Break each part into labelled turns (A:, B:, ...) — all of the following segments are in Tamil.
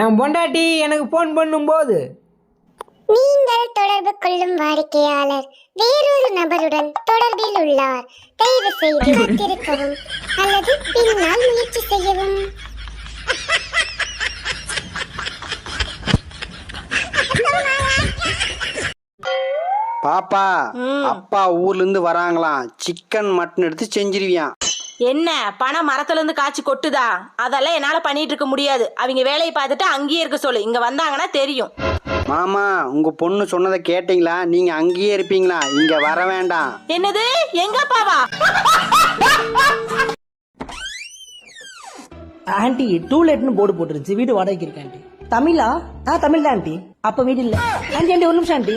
A: என் பொண்டாட்டி எனக்கு ஃபோன் பண்ணும்போது.
B: நீங்கள் தொடர்பு கொள்ளும் வாடிக்கையாளர் வேறொரு நபருடன் தொடர்பில் உள்ளார். தயவு செய்து காத்திருக்கவும் அல்லது பின்னால் முயற்சி செய்யவும்.
C: பாப்பா அப்பா ஊர்ல இருந்து வராங்களாம். சிக்கன் மட்டன் எடுத்து செஞ்சிருவியான்
D: என்ன பணம் மரத்துல இருந்து காய்ச்சி கொட்டுதா? அதெல்லாம் என்னால பண்ணிட்டு இருக்க முடியாது. அவங்க வேலையை பார்த்துட்டு அங்கேயே இருக்க சொல்லு. இங்க வந்தாங்கன்னா தெரியும்.
C: மாமா உங்க பொண்ணு சொன்னதை கேட்டீங்களா? நீங்க அங்கேயே இருப்பீங்களா? இங்க வர வேண்டாம்.
D: என்னது? எங்க அப்பாவா?
A: ஆண்டி டூலெட்னு போர்டு போட்டுருச்சு. வீடு வாடகைக்கு இருக்கு ஆண்டி. தமிழா? ஆ தமிழ் தான் ஆண்டி. அப்ப வீடு இல்ல. ஆண்டி ஆண்டி ஒரு நிமிஷம் ஆண்டி.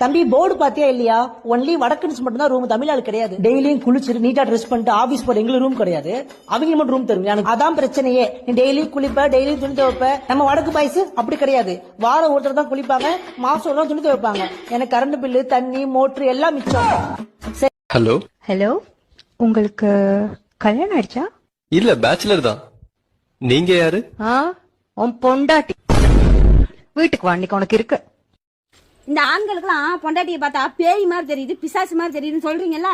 A: தம்பி போர்டு பாத்தியா இல்லையா? ஒன்லி வடக்கன்ஸ் மட்டும் தான் ரூம் தமிழ் ஆள் கிடையாது. டெய்லியும் குளிச்சுட்டு நீட்டா ட்ரெஸ் பண்ணிட்டு ஆபீஸ் போற எங்களுக்கு ரூம் கிடையாது. அவங்க மட்டும் ரூம் தருங்க. எனக்கு அதான் பிரச்சனையே. நீ டெய்லி குளிப்ப டெய்லி துணி துவைப்ப. நம்ம வடக்கு பாய்ஸ் அப்படி கிடையாது. வாரம் ஒருத்தர் தான் குளிப்பாங்க மாசம் ஒரு துணி துவைப்பாங்க. எனக்கு கரண்ட் பில்லு தண்ணி மோட்டர் எல்லாம் மிச்சம். சரி.
E: ஹலோ
F: ஹலோ உங்களுக்கு கல்யாணம் ஆயிடுச்சா?
E: இல்ல பேச்சுலர் தான். நீங்க யாரு?
F: ஆ உன் பொண்டாட்டி. வீட்டுக்கு வா உனக்கு இருக்கு.
G: இந்த ஆண்களுக்கெல்லாம் பொண்டாட்டியை பார்த்தா பேய் மாதிரி தெரியுது பிசாசு மாதிரி தெரியுதுன்னு சொல்றீங்கல்ல?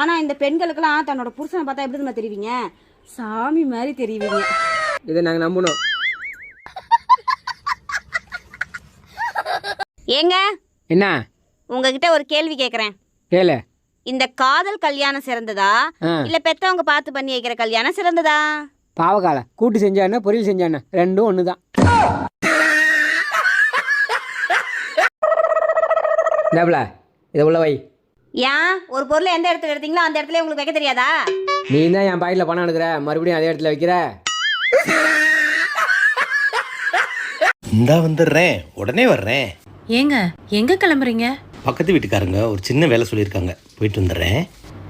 G: ஆனா இந்த பெண்களுக்கெல்லாம் தன்னோட புருஷனை பார்த்தா எப்படி தெரியுமா தெரிவிங்க? சாமி மாதிரி தெரியுவீங்க
A: இதை நாங்க நம்பணும்.
G: ஏங்க
A: என்ன?
G: உங்ககிட்ட ஒரு கேள்வி கேக்குறேன்.
A: கேளு.
G: இந்த காதல் கல்யாணம் சிறந்ததா. இல்ல பெத்தவங்க பார்த்து பண்ணி வைக்கிற கல்யாணம் சிறந்ததா?
A: பாவக்கால. கூட்டு செஞ்சானே பொரியல் செஞ்சானே ரெண்டும் ஒண்ணுதான். டபுள இதை உள்ள வை.
G: ஏன்? ஒரு பொருளை எந்த இடத்துல எடுத்தீங்களோ அந்த இடத்துல உங்களுக்கு வைக்க தெரியாதா?
A: நீ தான் என் பாக்கெட்ல பணம் எடுக்கிற மறுபடியும் அதே இடத்துல வைக்கிற?
H: இந்தா வந்துடுறேன் உடனே வர்றேன்.
I: ஏங்க எங்க கிளம்புறீங்க?
H: பக்கத்து வீட்டுக்காரங்க ஒரு சின்ன வேலை சொல்லியிருக்காங்க. போயிட்டு வந்துடுறேன்.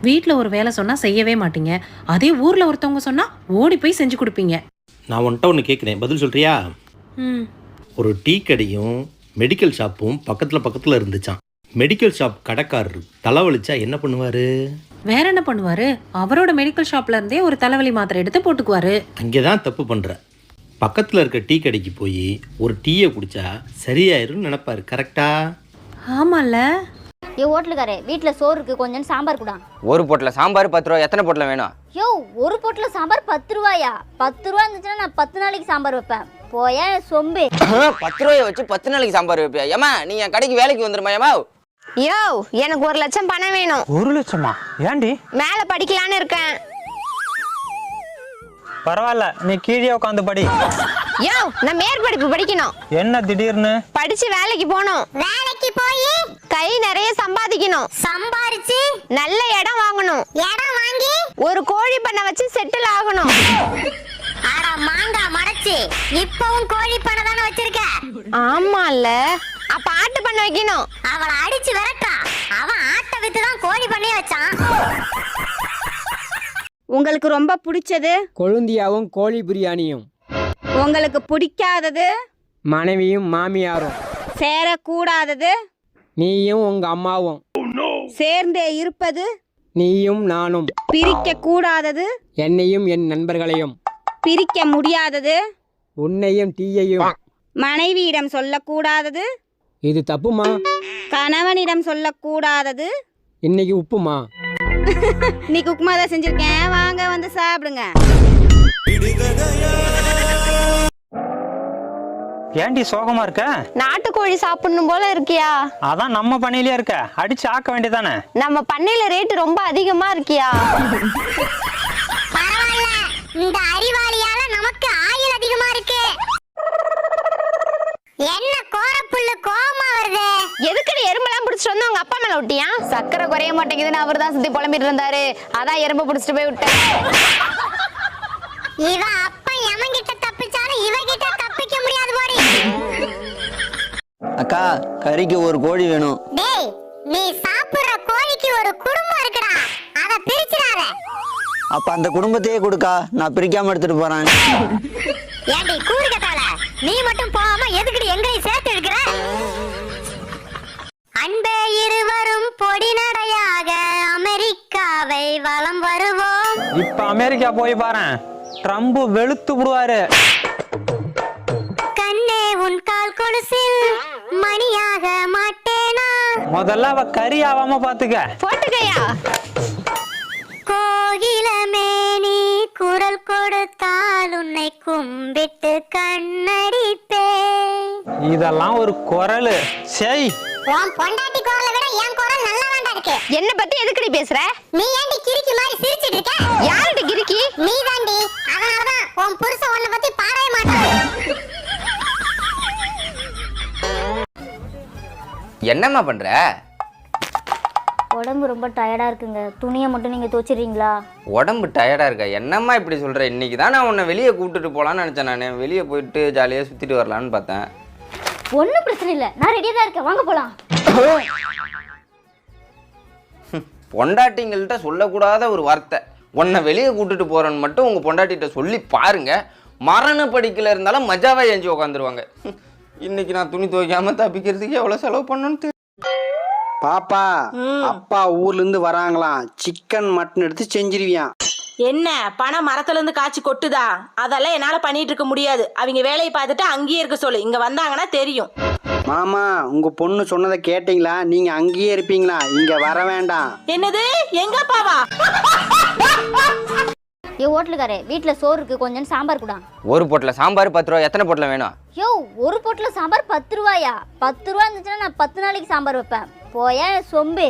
I: வீட்ல ஒரு வேலை சொன்னா செய்யவே மாட்டீங்க. அதே ஊர்ல ஒருத்தவங்க சொன்னா ஓடி போய் செஞ்சு கொடுப்பீங்க.
H: நான் உன்கிட்ட ஒன்று கேட்குறேன் பதில் சொல்றியா?
I: ம்.
H: ஒரு டீ கடையும் மெடிக்கல் ஷாப்பும் பக்கத்தில் பக்கத்தில் இருந்துச்சான் மெடிக்கல் ஷாப் கடைக்காரர் தலைவலிச்சா என்ன பண்ணுவார்?
I: வேற என்ன பண்ணுவாரு? அவரோட மெடிக்கல் ஷாப்ல இருந்தே ஒரு தலைவலி மாத்திரை எடுத்து போட்டுக்குவாரு.
H: அங்கே தான் தப்பு பண்ணுற பக்கத்தில் இருக்க டீ கடைக்கு போய் ஒரு டீயை குடிச்சா சரியாயிரும்னு நினைப்பாரு. கரெக்டா
I: ஆமால
B: ஏ ஓட்டலுக்காரே வீட்ல சோறு இருக்கு கொஞ்சம் சாம்பார் கூட.
J: ஒரு பொட்டில் சாம்பார் பத்து ரூபா எத்தனை பொட்டில் வேணும்?
B: யோ ஒரு பொட்டுல சாம்பார் பத்து ரூபாயா? பத்து ரூபா இருந்துச்சுன்னா நான் பத்து நாளைக்கு சாம்பார் வைப்பேன். போயா சொம்பு.
J: பத்து ரூபாயை வச்சு பத்து நாளைக்கு சாம்பார் வைப்பியா? ஏமா நீ என் கடைக்கு வேலைக்கு வந்துருமா ஏமா
F: யோ எனக்கு ஒரு லட்சம் பணம் வேணும்.
K: ஒரு லட்சமா? ஏண்டி
F: மேல படிக்கலான்னு இருக்கேன்.
K: பரவாயில்ல நீ கீழே உட்காந்து படி.
F: யோ நான் மேற்படிப்பு படிக்கணும்.
K: என்ன திடீர்னு?
F: படிச்சு வேலைக்கு போகணும்.
B: வேலைக்கு போய்?
F: கை நிறைய சம்பாதிக்கணும்.
B: சம்பாரிச்சு?
F: நல்ல இடம் வாங்கணும்.
B: இடம் வாங்கி?
F: ஒரு கோழி பண்ணை வச்சு செட்டில் ஆகணும்.
B: அட மாங்கா மடைச்சு இப்பவும் கோழி பண்ண தானே வச்சிருக்க?
F: ஆமால அப்ப ஆட்டு பண்ண வைக்கணும்
B: அவளை அடிச்சு விரட்டா. அவன் ஆட்டை வித்து தான் கோழி பண்ணே வச்சான்.
G: உங்களுக்கு ரொம்ப பிடிச்சது?
A: கொழுந்தியாவும் கோழி பிரியாணியும்.
G: உங்களுக்கு பிடிக்காதது?
A: மனைவியும் மாமியாரும்.
G: சேரக்கூடாதது?
A: நீயும் உங்க அம்மாவும்.
G: சேர்ந்தே இருப்பது?
A: நீயும் நானும்.
G: பிரிக்க கூடாதது
A: என்னையும் என் நண்பர்களையும்.
G: பிரிக்க முடியாதது?
A: உன்னையும் டீயையும்.
G: மனைவியிடம் சொல்லக்கூடாதது?
A: இது தப்புமா?
G: கணவனிடம் சொல்லக்கூடாதது.
A: இன்னைக்கு உப்புமா?
G: இன்னைக்கு உப்புமா தான் செஞ்சிருக்கேன். வாங்க வந்து சாப்பிடுங்க.
K: ஏண்டி சோகமா இருக்க?
F: நாட்டுக்கோழி சாப்பிடணும் போல இருக்கியா?
K: அதான் நம்ம பண்ணையிலே இருக்க. அடிச்சு ஆக்க வேண்டியதானே
F: நம்ம பண்ணையில ரேட் ரொம்ப அதிகமா இருக்கியா?
B: பரவாயில்ல. இந்த அறிவாளியால நமக்கு ஆயுள் அதிகமா இருக்கு என்ன கோரப்புல்லு கோவமா வருது
F: எதுக்கு நீ எறும்பெல்லாம் பிடிச்சிட்டு வந்து உங்க அப்பா மேல விட்டியா சக்கரை குறைய மாட்டேங்குதுன்னு அவர் தான் சுத்தி புலம்பிட்டு இருந்தாரு. அதான் எறும்பு பிடிச்சிட்டு போய் விட்டேன்.
B: இவ அப்ப எவன்கிட்ட தப்பிச்சாலும் இவகிட்ட தப்பிக்க முடியாது போடி.
J: அக்கா கறிக்கு ஒரு கோழி வேணும்.
B: டேய் நீ சாப்பிடுற கோழிக்கு ஒரு குடும்பம் இருக்குடா. அத பிரிச்சிடாத.
J: அப்ப அந்த குடும்பத்தையே கொடுக்கா. நான் பிரிக்காம எடுத்துட்டு போறேன்.
B: ஏண்டி கூறுகட்டால நீ மட்டும் போகாம எதுக்குடி எங்களையும் சேர்த்து எடுக்கிற
K: இப்ப அமெரிக்கா போய் பாரேன். ட்ரம்ப் வெளுத்து விடுவாரு.
B: கொலுசில் மணியாக மாட்டேனா?
K: முதல்ல அவ கறி ஆகாம பாத்துக்க.
F: போட்டுக்கையா?
B: கோகிலமே நீ குரல் கொடுத்தால் உன்னை கும்பிட்டு கண்ணடிப்பே
K: இதெல்லாம் ஒரு குரலு. செய்
B: உன் பொண்டாட்டி குரலை விட என் குரல் நல்லா இருக்கு.
F: என்ன பத்தி எதுக்குடி பேசுற?
B: நீ ஏன்டி கிறுக்கி மாதிரி சிரிச்சிட்டு இருக்க?
F: யாருடி கிறுக்கி?
B: நீ தாண்டி அதனாலதான் உன் புருஷன் உன்னை பத்தி பாடவே மாட்டான்.
J: என்னம்மா பண்ற?
B: உடம்பு ரொம்ப டயர்டா இருக்குங்க. துணியை மட்டும் நீங்க துவச்சிடுறீங்களா?
J: உடம்பு டயர்டா இருக்கா? என்னம்மா இப்படி சொல்ற? இன்னைக்கு தான் நான் உன்னை வெளியே கூப்பிட்டுட்டு போலான்னு நினைச்சேன் நான். வெளியே போயிட்டு ஜாலியாக சுத்திட்டு வரலான்னு பார்த்தேன்.
B: ஒன்றும் பிரச்சனை இல்லை. நான் ரெடியாக தான் இருக்கேன். வாங்க போலாம்.
J: பொண்டாட்டிங்கள்ட்ட சொல்லக்கூடாத ஒரு வார்த்தை. உன்னை வெளியே கூட்டிட்டு போறேன்னு மட்டும் உங்க பொண்டாட்டிகிட்ட சொல்லி பாருங்க. மரண படிக்கல இருந்தாலும் மஜாவா ஏஞ்சி உட்காந்துருவாங்க இன்னைக்கு நான் துணி துவைக்காம தப்பிக்கிறதுக்கு எவ்வளவு செலவு பண்ணணும்னு.
C: பாப்பா அப்பா ஊர்ல இருந்து வராங்களாம். சிக்கன் மட்டன் எடுத்து செஞ்சிருவியான்
D: என்ன? பணம் மரத்துல இருந்து காய்ச்சி கொட்டுதா? அதெல்லாம் என்னால பண்ணிட்டு இருக்க முடியாது. அவங்க வேலையை பார்த்துட்டு அங்கேயே இருக்க சொல்லு. இங்க வந்தாங்கன்னா தெரியும்.
C: மாமா உங்க பொண்ணு சொன்னதை கேட்டீங்களா? நீங்க அங்கேயே இருப்பீங்களா? இங்க வர வேண்டாம்.
D: என்னது? எங்க அப்பாவா?
B: ஏ ஹோட்டலுக்காரே வீட்டில் சோறு இருக்கு. கொஞ்சம் சாம்பார் கூட.
J: ஒரு பொட்டில் சாம்பார் பத்து ரூபா. எத்தனை பொட்டில் வேணும்?
B: யோ ஒரு பொட்டில் சாம்பார் பத்து ரூபாயா? பத்து ரூபா இருந்துச்சுன்னா நான் பத்து நாளைக்கு சாம்பார் வைப்பேன். போயா சொம்பு.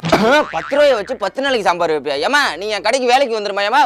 J: பத்து ரூபாயை வச்சு பத்து நாளைக்கு சாம்பார் வைப்பியா? ஏமா நீ என் கடைக்கு வேலைக்கு வந்துருமா ஏமா